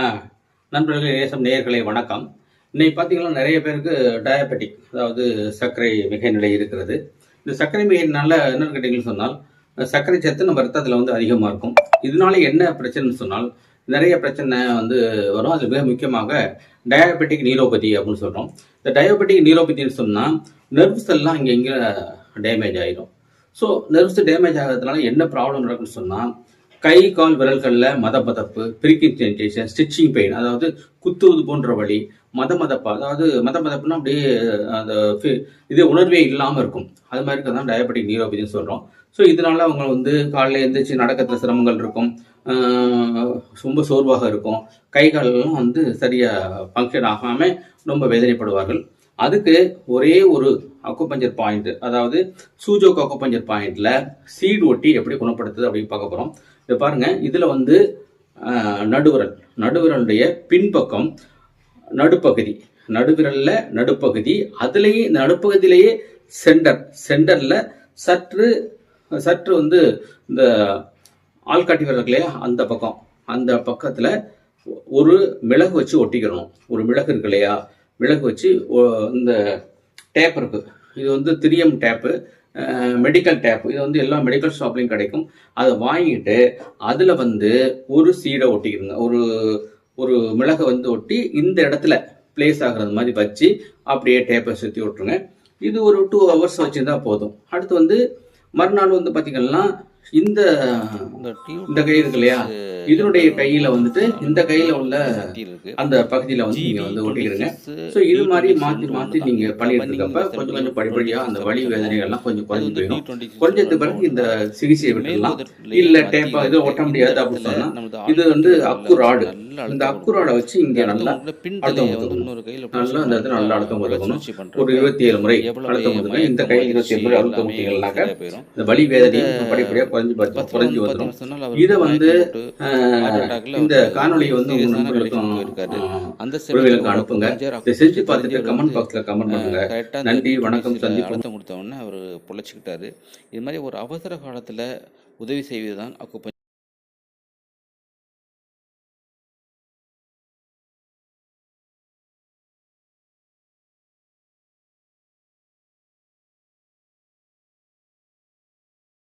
ஆ நண்பர்களே நேசம் நேயர்களே வணக்கம். இன்னைக்கு பார்த்தீங்கன்னா நிறைய பேருக்கு டயபெட்டிக் அதாவது சர்க்கரை மிகை நிலை இருக்கிறது. இந்த சர்க்கரை மிகைனால என்னன்னு கேட்டீங்கன்னு சொன்னால் சர்க்கரை சத்து நம்ம ரத்தத்தில் வந்து அதிகமாக இருக்கும். இதனால என்ன பிரச்சனைன்னு சொன்னால் நிறைய பிரச்சனை வந்து வரும். அது மிக முக்கியமாக டயபெட்டிக் நீரோபதி அப்படின்னு சொல்கிறோம் இந்த டயபெட்டிக் நீரோபதின்னு சொன்னால் நெர்வ்ஸ் எல்லாம் இங்கே இங்கே டேமேஜ் ஆயிடும். ஸோ நெர்வ்ஸ் டேமேஜ் ஆகிறதுனால என்ன ப்ராப்ளம் நடக்குன்னு சொன்னால் கை கால் விரல்களில் மதமதப்பு பிரிக்கிங் சென்சேஷன் ஸ்டிச்சிங் பெயின் அதாவது குத்துவது போன்ற வழி மத மதப்பு அதாவது மத மதப்புனா அப்படியே அந்த ஃபி- இது உணர்வே இல்லாமல் இருக்கும். அது மாதிரி தான் டயபெட்டிக் நியூரோபதின்னு சொல்கிறோம் ஸோ இதனால அவங்க வந்து காலையில் எழுந்திரிச்சு நடக்கிறதுல சிரமங்கள் இருக்கும். ரொம்ப சோர்வாக இருக்கும். கை காலெல்லாம் வந்து சரியாக ஃபங்க்ஷன் ஆகாமல் ரொம்ப வேதனைப்படுவார்கள். அதுக்கு ஒரே ஒரு அக்குபஞ்சர் பாயிண்ட் அதாவது சூஜோக் அக்குபஞ்சர் பாயிண்ட்ல சீடு ஒட்டி எப்படி குணப்படுத்துது அப்படின்னு பார்க்க போகிறோம் இதை பாருங்கள் இதில் வந்து ஆஹ், நடுவிரல். நடுவிரலுடைய பின்பக்கம் நடுப்பகுதி. நடுவிரலில் நடுப்பகுதி. அதுலேயே இந்த நடுப்பகுதியிலேயே சென்டர். சென்டரில் சற்று சற்று வந்து இந்த ஆள்காட்டி விரல்களே அந்த பக்கம். அந்த பக்கத்தில் ஒரு மிளகு வச்சு ஒட்டிக்கணும். ஒரு மிளகு இருக்கு இல்லையா? மிளகு வச்சு இந்த டேப் இருக்குது இது வந்து திரியம் டேப்பு. மெடிக்கல் டேப் இது வந்து எல்லா மெடிக்கல் ஷாப்லையும் கிடைக்கும். அதை வாங்கிட்டு அதில் வந்து ஒரு சீடை ஒட்டிக்கிடுங்க ஒரு ஒரு மிளகை வந்து ஒட்டி இந்த இடத்துல பிளேஸ் ஆகுறது மாதிரி வச்சு அப்படியே டேப்பை சுற்றி விட்ருங்க இது ஒரு டூ ஹவர்ஸ் வச்சுருந்தா போதும். அடுத்து வந்து மறுநாள் வந்து பார்த்திங்கன்னா இந்த இந்த கை இருக்கு இல்லையா? இதனுடைய கையில வந்துட்டு இந்த கையில உள்ள அந்த பகுதியில வந்து நீங்க வந்து ஒட்டிக்கிறீங்க ஸோ இது மாதிரி மாத்தி மாத்தி நீங்க பண்ணிட்டு இருக்கப்ப கொஞ்சம் கொஞ்சம் படிப்படியா அந்த வலி வேதனைகள்லாம் கொஞ்சம் குறைஞ்சு போயிடும். குறைஞ்சதுக்கு பிறகு இந்த சிகிச்சையை விட்டுடலாம். இல்ல டேப்பா இது ஒட்ட முடியாது அப்படின்னு சொன்னா இது வந்து அக்கு ராடு இந்த அக்கு ராடை வச்சு இங்க நல்லா அழுத்தம் கொடுக்கணும் நல்லா அந்த இடத்துல நல்லா அழுத்தம் கொடுக்கணும். ஒரு இருபத்தி ஏழு முறை அழுத்தம் கொடுங்க. இந்த கை இருபத்தி ஏழு முறை அழுத்தம் கொடுத்தீங்கன்னாக்க இந்த வலி வேதனை படிப்படியா குறைஞ்சு பார்த்து குறைஞ்சு வந்துடும் இதை வந்து இந்த காணொளியை வந்து உங்க நண்பர்களுக்கும் அந்த உறவுகளுக்கு அனுப்புங்க இதை செஞ்சு பார்த்துட்டு கமெண்ட் பாக்ஸ்ல கமெண்ட் பண்ணுங்க. நன்றி, வணக்கம், சந்திப்போம். அழுத்தம் கொடுத்த உடனே அவர் பொழைச்சிக்கிட்டாரு இது மாதிரி ஒரு அவசர காலத்துல உதவி செய்வது தான் அக்குப்பஞ்சர்